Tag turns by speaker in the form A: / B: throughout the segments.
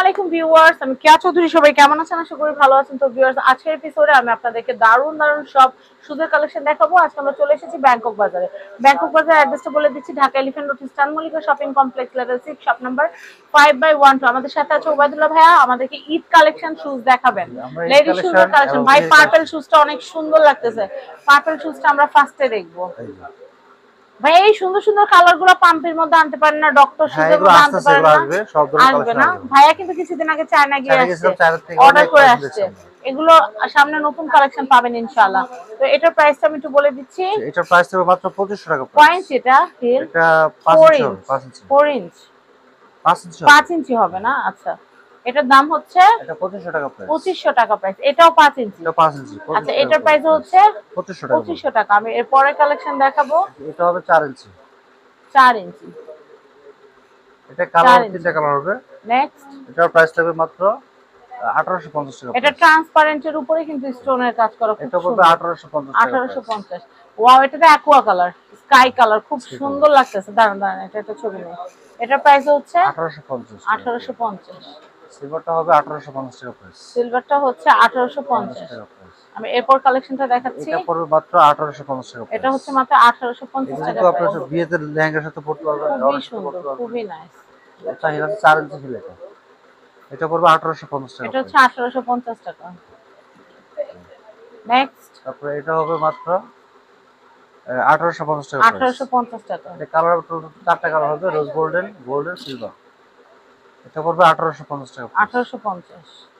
A: আলাইকুম ভিউয়ার্স আমি কেয়া চৌধুরী সবাই কেমন আছেন? আশা করি ভালো আছেন। তো ভিউয়ার্স আজকের এপিসোডে আমি আপনাদেরকে দারুণ দারুণ সব সুদের কালেকশন দেখাবো। আজকে আমরা চলে এসেছি ব্যাংকক বাজারে। ব্যাংকক বাজার অ্যাড্রেসটা বলে দিচ্ছি Dhaka elephant road eastern Mallika shopping complex level six shop number five by one two আমাদের সাথে আছে ওবায়দুল্লাহ ভাইয়া আমাদেরকে ঈদ কালেকশন শুজ দেখাবেন।
B: আমরা ঈদ
A: লেডি শুজের কালেকশন ভাই পার্পল শুজটা অনেক সুন্দর লাগতেছে। পার্পল শুজটা আমরা ফার্স্টে দেখব। ভাই এই সুন্দর সুন্দর কালারগুলো পাম্পের মধ্যে আনতে পারেন না ডক্টর
B: হ্যাঁ আস্তে
A: আনতে পারেন না।
B: আসবে
A: না। ভাইয়া কিন্তু কিছুদিন আগে চায়না গিয়ে আসছে অর্ডার করে আসছে। এগুলো সামনে নতুন কালেকশন পাবেন ইনশাআল্লাহ। তো এটার প্রাইসটা আমি একটু বলে দিচ্ছি।
B: এটার প্রাইস থাকবে মাত্র পঁচিশশো টাকা
A: পয়েন্ট এটা
B: এটা পাঁচ
A: ফোর
B: ইঞ্চি হবে,
A: ইঞ্চ।
B: ইঞ্চি
A: ফোর ইঞ্চ
B: ইঞ্চি হবে।
A: পাঁচ ইঞ্চি হবে না? আচ্ছা। এটার দাম হচ্ছে
B: এটা পঁচিশশো টাকা প্রাইস
A: পঁচিশশো টাকা প্রাইস এটাও পাঁচ ইঞ্চি।
B: এটা
A: আচ্ছা এটার প্রাইস হচ্ছে
B: পঁচিশশো টাকা
A: আমি এর পরের কালেকশন দেখাবো।
B: এটা হবে চার ইঞ্চি।
A: চার ইঞ্চি।
B: এটা কালার তিনটা কালার হবে।
A: নেক্সট
B: এটার প্রাইস থাকবে মাত্র আঠারোশো পঞ্চাশ টাকা
A: এটা ট্রান্সপারেন্টের উপরে কিন্তু স্টোনের কাজ করা
B: এটা
A: অ্যাকুয়া কালার স্কাই কালার খুব সুন্দর লাগতেছে। দাঁড়ান দাঁড়ান এটা একটা ছবি নেই। এটার প্রাইস হচ্ছে
B: আঠারোশো পঞ্চাশ
A: আঠারোশো পঞ্চাশ।
B: সিলভারটা হবে আঠারোশো পঞ্চাশ টাকা প্রাইস
A: সিলভারটা হচ্ছে আঠারোশো
B: পঞ্চাশ।
A: পঞ্চাশ।
B: টাকা প্রাইস
A: আমি এরপর কালেকশনটা দেখাচ্ছি।
B: এটা পড়বে মাত্র আঠারোশো পঞ্চাশ টাকা
A: এটা হচ্ছে মাত্র আঠারোশো পঞ্চাশ
B: এটা
A: টাকা
B: কিন্তু আপনার। বিয়েতে লেহেঙ্গার সাথে পড়তে পারবেন
A: খুবই সুন্দর খুবই নাইস
B: চাহিদা আছে চার ইঞ্চি হিল এটা এটা পড়বে আঠারোশো পঞ্চাশ টাকা
A: এটা হচ্ছে আঠারোশো পঞ্চাশ টাকা। নেক্সট
B: তারপরে এটা হবে মাত্র আঠারোশো পঞ্চাশ টাকা price।
A: আঠারোশো পঞ্চাশ টাকা।
B: এটা কালার চারটা কালার হবে রোজ গোল্ডেন গোল্ডেন সিলভার এটা পড়বে 1850 টাকা
A: 1850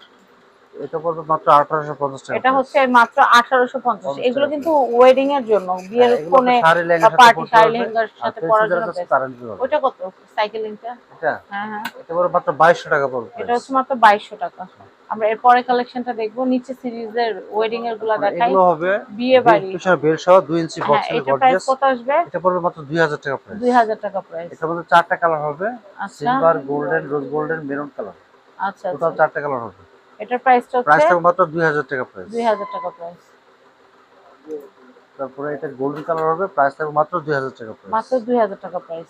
B: এটা পড়বে মাত্র আঠারোশো পঞ্চাশ টাকা
A: এটা হচ্ছে মাত্র আঠারোশো পঞ্চাশ।
B: 50
A: এগুলো কিন্তু ওয়েডিং এর জন্য বিয়ের
B: হ্যাঁ,
A: কোণে
B: লেহেঙ্গার সাথে
A: পার্টি শাড়ি লেহেঙ্গার সাথে পরার জন্য
B: নিতে
A: কত? সাইকেলিংটা
B: এটা?
A: হ্যাঁ হ্যাঁ।
B: এটা পড়বে মাত্র বাইশশো টাকা পড়বে
A: এটা হচ্ছে মাত্র বাইশশো টাকা। আমরা এরপরে কালেকশনটা দেখব নিচে সিরিজের ওয়েডিং এরগুলা দেখাই।
B: এগুলো হবে
A: বিয়ে বাড়ি।
B: বেল সহ দুই ইঞ্চি বক্স
A: এটা প্রাইস
B: গর্জিয়াস
A: কত আসবে?
B: এটা পড়বে মাত্র দুই হাজার টাকা প্রাইস
A: দুই হাজার টাকা প্রাইস
B: এটার মধ্যে চারটা কালার হবে।
A: আচ্ছা।
B: Silver golden rose golden maroon colour
A: আচ্ছা
B: টোটাল
A: আচ্ছা।
B: চারটা কালার হবে।
A: এটার প্রাইসটা
B: প্রাইস
A: হচ্ছে
B: থাকবে মাত্র দুই হাজার টাকা প্রাইস
A: দুই হাজার টাকা প্রাইস
B: তারপরে এটা গোল্ডেন কালার হবে প্রাইস থাকবে মাত্র দুই হাজার টাকা প্রাইস
A: মাত্র দুই হাজার টাকা প্রাইস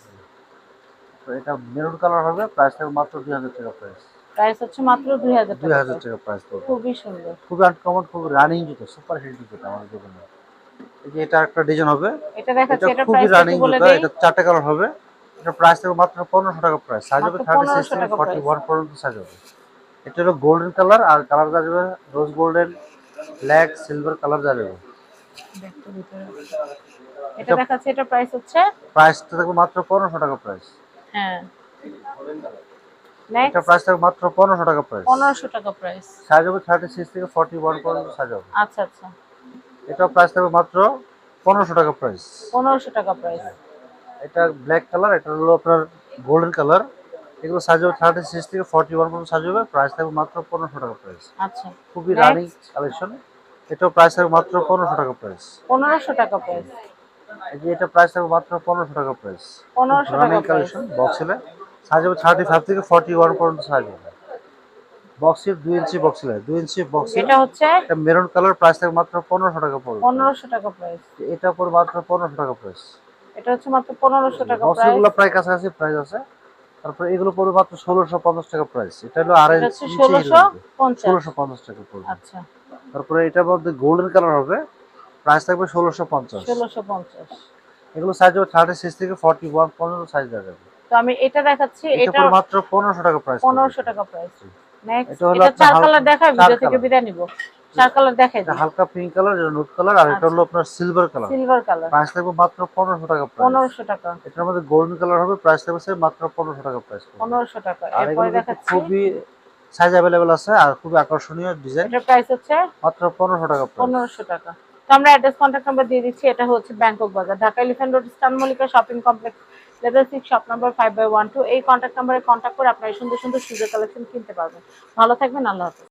A: তো
B: এটা মেরুন কালার হবে প্রাইস থাকবে মাত্র দুই হাজার টাকা প্রাইস
A: প্রাইস হচ্ছে মাত্র দুই হাজার টাকা
B: হাজার
A: price।
B: টাকা প্রাইস পড়বে।
A: খুবই সুন্দর।
B: খুবই আনকমন খুব রানিং জুতো সুপার হিট জুতো আমাদের দোকানে এই যে এটা একটা ডিজাইন হবে।
A: এটা দেখাচ্ছি
B: এটা
A: প্রাইস
B: রানিং জুতো এটা চারটা কালার হবে। এটা প্রাইস থাকবে মাত্র পনেরোশো টাকা প্রাইস সাইজ হবে
A: মাত্র
B: থার্টি সিক্স
A: 1500
B: থেকে
A: টাকা
B: ফর্টি
A: price।
B: ওয়ান পর্যন্ত সাইজ হবে। এটা হলো গোল্ডেন কালার আর কালার যাবে rose golden black silver colour যাবে।
A: এটা দেখাচ্ছি এটা প্রাইস হচ্ছে?
B: প্রাইসটা থাকবে মাত্র পনেরোশো টাকা প্রাইস
A: হ্যাঁ।
B: এটা প্রাইস থাকবে মাত্র পনেরোশো টাকা প্রাইস
A: পনেরোশো টাকা প্রাইস
B: সাইজ হবে থার্টি সিক্স থেকে ফর্টি ওয়ান পর্যন্ত সাইজ হবে।
A: আচ্ছা আচ্ছা।
B: এটা প্রাইস থাকবে মাত্র পনেরোশো টাকা প্রাইস
A: পনেরোশো টাকা প্রাইস
B: এটা ব্ল্যাক কালার এটা হলো আপনার গোল্ডেন কালার এগুলো সাইজ হবে থার্টি সিক্স থেকে ফর্টি ওয়ান পর্যন্ত সাইজ হবে প্রাইস থাকবে মাত্র পনেরোশো টাকা প্রাইস
A: আচ্ছা।
B: খুবই. রানিং কালেকশন এটাও প্রাইস থাকবে মাত্র পনেরোশো টাকা প্রাইস
A: পনেরোশো টাকা প্রাইস
B: এটা প্রাইস থাকবে মাত্র পনেরোশো টাকা প্রাইস
A: পনেরোশো
B: রানিং
A: প্রাইস
B: কালেকশন বক্সেলে সাইজ হবে থার্টি ফাইভ থেকে ফর্টি ওয়ান পর্যন্ত সাইজ হবে বক্সের ইঞ্চি বক্সেলে দুই ইঞ্চি
A: এটা হচ্ছে
B: এটা মেরুন কালার প্রাইস মাত্র টাকা পড়বে
A: টাকা প্রাইস
B: এটা মাত্র টাকা প্রাইস
A: এটা হচ্ছে মাত্র টাকা প্রাইস
B: বক্সগুলো প্রায় কাছাকাছি প্রাইস আছে। তারপরে এগুলো পড়বে মাত্র ষোলোশো পঞ্চাশ টাকা প্রাইস এটা হলো আড়াই
A: ষোলোশো পঞ্চাশ।
B: টাকা পড়বে।
A: আচ্ছা।
B: তারপরে এটার মধ্যে গোল্ডেন কালার হবে। প্রাইস থাকবে ষোলোশো পঞ্চাশ।
A: ষোলোশো পঞ্চাশ।
B: এগুলো সাইজ হবে থার্টি সিক্স থেকে ফর্টি ওয়ান পর্যন্ত সাইজ দেখা যাবে।
A: তো আমি এটা দেখাচ্ছি
B: এটা মাত্র পনেরোশো টাকা প্রাইস
A: পনেরোশো টাকা প্রাইস নেক্সট
B: এটা
A: চার কালার দেখাই ভিডিও থেকে বিদায় নিব। চার কালার দেখাই
B: এটা হালকা পিঙ্ক কালার এটা কালার আর এটা হলো আপনার silver colour
A: silver colour
B: price থাকবে মাত্র টাকা প্রাইস
A: টাকা।
B: এটার মধ্যে গোল্ডেন কালার হবে প্রাইস থাকবে মাত্র টাকা প্রাইস
A: টাকা। এরপরে দেখাচ্ছি।
B: খুবই সাইজ আছে আর খুবই আকর্ষণীয় ডিজাইন
A: প্রাইস হচ্ছে
B: মাত্র পনেরোশো টাকা
A: পনেরোশো টাকা। তো আমরা অ্যাড্রেস কন্ট্যাক্ট নাম্বার দিয়ে দিচ্ছি এটা হচ্ছে ব্যাংকক বাজার Dhaka elephant road stun Mallika shopping complex level six shop number five by one two এই কন্ট্যাক্ট নাম্বারে কন্ট্যাক্ট করে আপনারা সুন্দর সুন্দর সুযোগ কালেকশন কিনতে পারবেন। ভালো থাকবেন আল্লাহ হাফেজ।